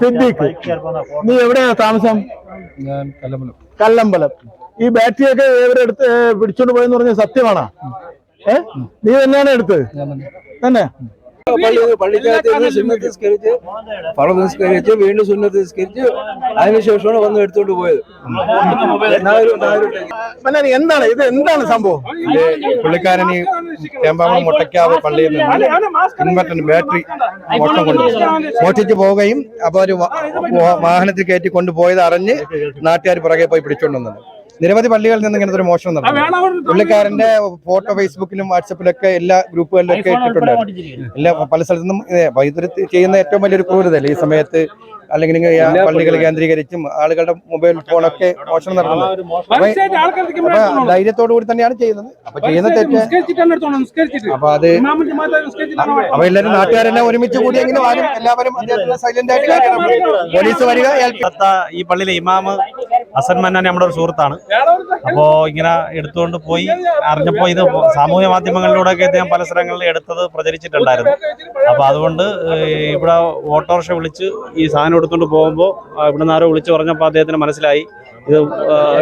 സിദ്ദീഖ് നീ എവിടെയാ താമസം? ഞാൻ കല്ലമ്പലം. കല്ലമ്പലം. ഈ ബാറ്ററി ഒക്കെ ഇവരെടുത്ത് പിടിച്ചോണ്ട് പോയെന്ന് പറഞ്ഞ സത്യമാണോ? ഏ? നീ തന്നെയാണ് എടുത്ത് തന്നെ? പള്ളി പള്ളിക്കകത്ത് സുന്നത്ത് നിസ്കരിച്ച് പണം നിസ്കരിച്ച് വീണ്ടും സുന്നത്ത് നിസ്കരിച്ച് അതിനുശേഷമാണ് വന്ന് എടുത്തോണ്ട് പോയത്. എന്താണ് ഇത്? എന്താണ് സംഭവം? പുള്ളിക്കാരൻ ഈ മുട്ടയ്ക്കാവ് പള്ളിയിൽ നിന്ന് ഇൻവെർട്ടർ ബാറ്ററി മോട്ടം കൊണ്ടുപോയി മോഷ്ടിച്ചു പോവുകയും അപ്പോൾ ഒരു വാഹനത്തിൽ കയറ്റി കൊണ്ടുപോയത് അറിഞ്ഞ് നാട്ടുകാർ പുറകെ പോയി പിടിച്ചുകൊണ്ടുവന്നത് നിരവധി പള്ളികളിൽ നിന്ന് ഇങ്ങനത്തെ ഒരു മോഷണം നടന്നു. പുള്ളിക്കാരന്റെ ഫോട്ടോ ഫേസ്ബുക്കിലും വാട്സപ്പിലൊക്കെ എല്ലാ ഗ്രൂപ്പുകളിലൊക്കെ ഇട്ടിട്ടുണ്ടായിരുന്നു എല്ലാ പല സ്ഥലത്തു നിന്നും ഇതൊരു ചെയ്യുന്ന ഏറ്റവും വലിയൊരു ക്രൂരതല്ലേ ഈ സമയത്ത് അല്ലെങ്കിൽ ഇങ്ങനെ പള്ളികൾ കേന്ദ്രീകരിച്ചും ആളുകളുടെ മൊബൈൽ ഫോണൊക്കെ മോഷണം അപ്പൊ ധൈര്യത്തോടു കൂടി തന്നെയാണ് ചെയ്യുന്നത്. അപ്പൊ ചെയ്യുന്ന തെറ്റ് അപ്പൊ അത് അപ്പൊ എല്ലാവരും നാട്ടുകാരെല്ലാം ഒരുമിച്ച് കൂടി എങ്ങനെ വരും. എല്ലാവരും സൈലന്റ് ആയിട്ട്. പോലീസ് വരിക ഈ പള്ളിയിലെ ഇമാമ് ഹസൻ മന്നാൻ നമ്മുടെ ഒരു സുഹൃത്താണ്. അപ്പോ ഇങ്ങനെ എടുത്തുകൊണ്ട് പോയി. അറിഞ്ഞപ്പോ ഇത് സാമൂഹ്യ മാധ്യമങ്ങളിലൂടെ ഒക്കെ അദ്ദേഹം പല സ്ഥലങ്ങളിൽ എടുത്തത് പ്രചരിച്ചിട്ടുണ്ടായിരുന്നു. അപ്പൊ അതുകൊണ്ട് ഇവിടെ ഓട്ടോറിക്ഷ വിളിച്ച് ഈ സാധനം എടുത്തുകൊണ്ട് പോകുമ്പോൾ ഇവിടുന്ന് ആരോ വിളിച്ച് പറഞ്ഞപ്പോൾ അദ്ദേഹത്തിന് മനസ്സിലായി. ഇത്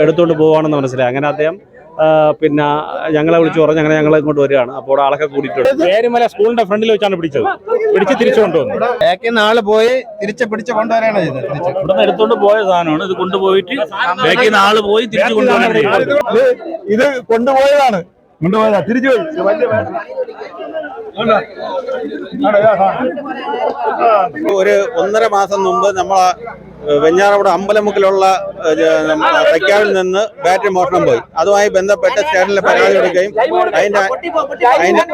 എടുത്തുകൊണ്ട് പോവാണെന്ന് മനസ്സിലായി. അങ്ങനെ അദ്ദേഹം പിന്നെ ഞങ്ങളെ വിളിച്ചു പറഞ്ഞു അങ്ങനെ ഞങ്ങൾ ഇങ്ങോട്ട് വരികയാണ്. അപ്പോൾ ആളൊക്കെ കൂടിയിട്ടുണ്ട്. പേരുമല സ്കൂളിന്റെ ഫ്രണ്ടിൽ വെച്ചാണ് പിടിച്ചത്. പിടിച്ച് തിരിച്ചു കൊണ്ടുവന്നു ബാക്കിൽ ആൾ പോയി തിരിച്ച് പിടിച്ച് കൊണ്ടുവരാണ് ചെയ്തത്. നിരത്തോണ്ട് എടുത്തോണ്ട് പോയ സാധനമാണ്. ഇത് കൊണ്ടുപോയിട്ട് ബാക്കിൽ ആൾ പോയി തിരിച്ചു കൊണ്ടുവരാൻ ഇത് കൊണ്ടുപോയതാണ്. കൊണ്ടുപോയതാ. തിരിച്ചു പോയി. വലിയ ഒരു ഒന്നര മാസം മുമ്പ് നമ്മളെ വെഞ്ഞാറവിടെ അമ്പലമുക്കിലുള്ള തയ്ക്കാവിൽ നിന്ന് ബാറ്ററി മോഷണം പോയി. അതുമായി ബന്ധപ്പെട്ട് സ്റ്റേഷനിൽ പരാതി കൊടുക്കുകയും അതിന്റെ അതിന്റെ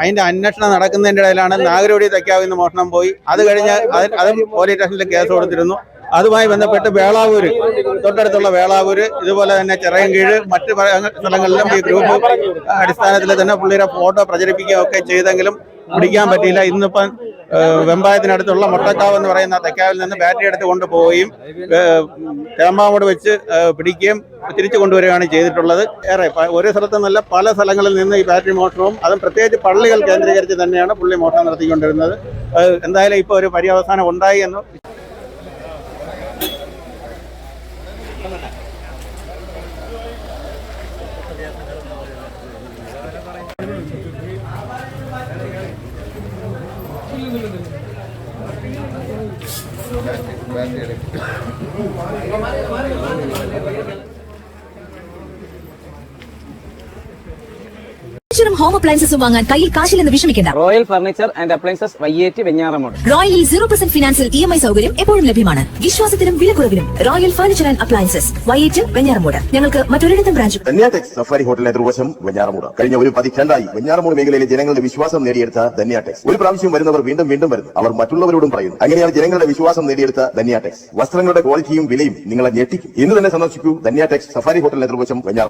അതിന്റെ അന്വേഷണം നടക്കുന്നതിന്റെ ഇടയിലാണ് നാഗരവടി തയ്ക്കാവിൽ നിന്ന് മോഷണം പോയി. അത് കഴിഞ്ഞ് അത് അതും പോലീസ് സ്റ്റേഷനിൽ കേസ് കൊടുത്തിരുന്നു. അതുമായി ബന്ധപ്പെട്ട് വേളാവൂര് തൊട്ടടുത്തുള്ള വേളാവൂര് ഇതുപോലെ തന്നെ ചിറയൻകീഴ് മറ്റ് സ്ഥലങ്ങളിലും ഈ ഗ്രൂപ്പ് അടിസ്ഥാനത്തിൽ തന്നെ പുള്ളിയുടെ ഫോട്ടോ പ്രചരിപ്പിക്കുകയൊക്കെ ചെയ്തെങ്കിലും പിടിക്കാൻ പറ്റിയില്ല. ഇന്നിപ്പം വെമ്പായത്തിനടുത്തുള്ള മുട്ടക്കാവ് എന്ന് പറയുന്ന തെക്കാവിൽ നിന്ന് ബാറ്ററി എടുത്ത് കൊണ്ടുപോവുകയും തേമ്പാമോട് വെച്ച് പിടിക്കുകയും തിരിച്ചു കൊണ്ടുവരികയാണ് ചെയ്തിട്ടുള്ളത്. ഏറെ ഒരേ സ്ഥലത്ത് നിന്നല്ല പല സ്ഥലങ്ങളിൽ നിന്ന് ഈ ബാറ്ററി മോഷണവും അതും പ്രത്യേകിച്ച് പള്ളികൾ കേന്ദ്രീകരിച്ച് തന്നെയാണ് പുള്ളി മോഷണം നടത്തിക്കൊണ്ടിരുന്നത് എന്തായാലും ഇപ്പോൾ ഒരു പര്യവസാനം ഉണ്ടായി എന്ന് Gracias, gracias. ഫർണിച്ചറും ഹോം അപ്ലയൻസസും വാങ്ങാൻ കയ്യിൽ കാശില്ലെന്ന് വിഷമിക്കേണ്ട. Royal furniture and appliances Vayyettu Venjaramoodu റോയലിൽ zero percent ഫിനാൻസിൽ ഇ എം ഐ സൗകര്യം എപ്പോഴും ലഭ്യമാണ്. വിശ്വാസത്തിലും വിലക്കുറവിലും royal furniture and appliances Vayyettu Venjaramoodu ഞങ്ങൾക്ക് മറ്റൊരിടത്തും ബ്രാഞ്ച് ധന്യാടെക്സ് സഫാരി ഹോട്ടലിന് എതിർവശം വെഞ്ഞാറമൂട് കഴിഞ്ഞ ഒരു പതിറ്റാണ്ടായി വെഞ്ഞാറമൂട് മേഖലയിലെ ജനങ്ങളുടെ വിശ്വാസം നേടിയെടുത്ത ധന്യാടെക്സ് ഒരു പ്രാവശ്യം വരുന്നവർ വീണ്ടും വീണ്ടും വരുന്നു. അവർ മറ്റുള്ളവരോടും പറയുന്നു. അങ്ങനെയാണ് ജനങ്ങളുടെ വിശ്വാസം നേടിയെടുത്ത ധന്യാടെക്സ് വസ്ത്രങ്ങളുടെ ക്വാളിറ്റിയും വിലയും നിങ്ങളെ ഞെട്ടിക്കും. ഇന്ന് തന്നെ സന്ദർശിക്കൂ ധന്യാടെക്സ് സഫാരി ഹോട്ടലിന് എതിർവശം വെഞ്ഞാറ